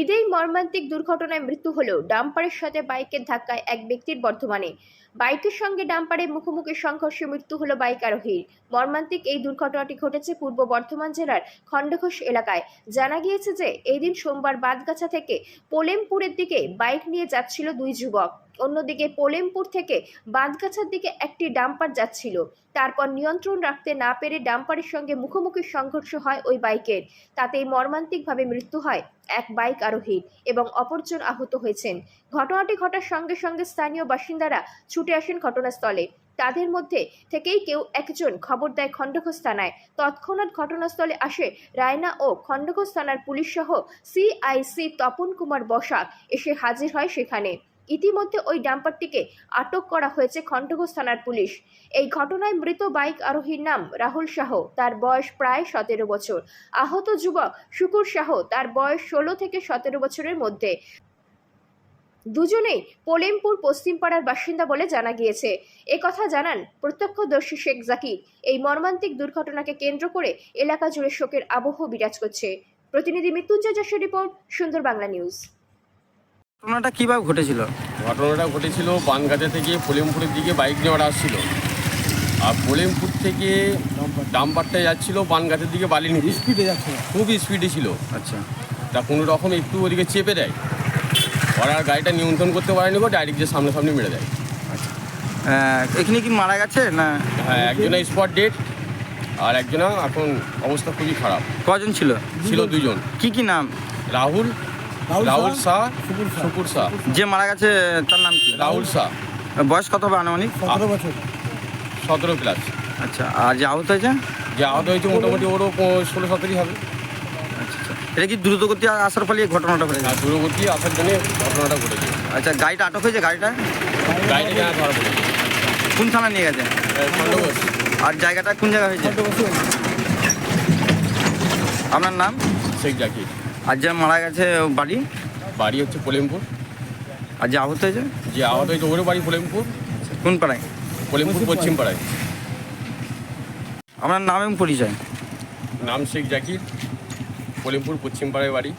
ঈদেই মর্মান্তিক দুর্ঘটনায় মৃত্যু হল ডাম্পারের সাথে বাইকের ধাক্কায় এক ব্যক্তির বর্ধমানে বাইকের সঙ্গে ডাম্পারের মুখোমুখি সংঘর্ষে মৃত্যু হলো বাইক আরোহীর। মর্মান্তিক এই দুর্ঘটনাটি ঘটেছে পূর্ব বর্ধমান জেলার খণ্ডঘোষ এলাকায়। জানা গিয়েছে যে, এদিন দিন সোমবার বাদগাছা থেকে পোলেমপুরের দিকে বাইক নিয়ে যাচ্ছিল দুই যুবক। অন্যদিকে পোলেমপুর থেকে বাঁধগাছার দিকে একটি ডাম্পার যাচ্ছিল। তারপর নিয়ন্ত্রণ রাখতে না পেরে ডাম্পারের সঙ্গে মুখোমুখি সংঘর্ষ হয় ওই বাইকের। তাতেই মর্মান্তিকভাবে মৃত্যু হয় এক বাইক আরোহীর এবং অপরজন আহত হয়েছেন। ঘটনাটি ঘটার সঙ্গে সঙ্গে স্থানীয় বাসিন্দারা ছুটে আসেন ঘটনাস্থলে। তাদের মধ্যে থেকেই কেউ একজন খবর দেয় খণ্ডঘোষ থানায়। তৎক্ষণাৎ ঘটনাস্থলে আসে রায়না ও খণ্ডঘোষ থানার পুলিশ সহ সিআইসি তপন কুমার বসাক। এসে হাজির হয় সেখানে। ইতিমধ্যে ওই ডাম্পারটিকে আটক করা হয়েছে খণ্ডঘোষ থানার পুলিশ। এই ঘটনায় মৃত বাইক আরোহীর নাম রাহুল শাহ। তার বয়স প্রায় সতেরো বছর। আহত যুবক শুকুর শাহ তার বয়স ষোলো থেকে সতেরো বছরের মধ্যে। দুজনেই পোলেমপুর পশ্চিমপাড়ার বাসিন্দা বলে জানা গিয়েছে। এ কথা জানান প্রত্যক্ষদর্শী শেখ জাকির। এই মর্মান্তিক দুর্ঘটনাকে কেন্দ্র করে এলাকা জুড়ে শোকের আবহ বিরাজ করছে। প্রতিনিধি মৃত্যুঞ্জয় যশের রিপোর্ট সুন্দর বাংলা নিউজ। ঘটনাটা কীভাবে ঘটেছিল? ঘটনাটা ঘটেছিল বানগাজা থেকে পলেমপুরের দিকে বাইক নিয়ে ওরা আসছিল। আর পলেমপুর থেকে ডাম্পারটা যাচ্ছিল বানগাছের দিকে বালি নিতে স্পিডে যাচ্ছে খুব স্পিডে ছিল। আচ্ছা। তা কোনো রকম একটু ওদিকে চেপে দেয়। ওরা আর গাড়িটা নিয়ন্ত্রণ করতে পারেনি গো ডাইরেক্ট যে সামনে মেরে দেয়। আহ, এখানে কি মারা গেছে না? হ্যাঁ একজনের স্পট ডেট আর একজনা এখন অবস্থা খুবই খারাপ। কজন ছিল? ছিল দুজন। কি কি নাম? রাহুল রাহুল শাহ, শুকুর শাহ। যে মারা গেছে তার নাম কি? রাহুল শাহ। বয়স কত হবে আনুমানিক? সতেরো বছর। সতেরো প্লাস আচ্ছা আর যে আহত হয়েছে? যে আহত হয়েছে মোটামুটি ওরও ষোলো সতেরোই হবে। আচ্ছা আচ্ছা। এটা কি দ্রুতগতি আসার ফলে ঘটনাটা ঘটেছে? আর দূরবর্তী আসার জন্য ঘটনাটা ঘটেছে। আচ্ছা গাড়িটা আটক হয়েছে গাড়িটা? গাড়িটা কেনা ধরা পড়েছে কোন থানা নিয়ে গেছে? আর জায়গাটা কোন জায়গা হয়েছে। আপনার নাম? শেখ জাকির। আর যে মারা গেছে বাড়ি? বাড়ি হচ্ছে পোলেমপুর আর যে আহত হয়েছে? যে আহত হয়েছে ওরও বাড়ি পোলেমপুর কোন পাড়ায়? পোলেমপুর পশ্চিম পাড়ায়। আপনার নাম এবং পরিচয়। নাম শেখ জাকির। পোলেমপুর পশ্চিম পাড়ায় বাড়ি।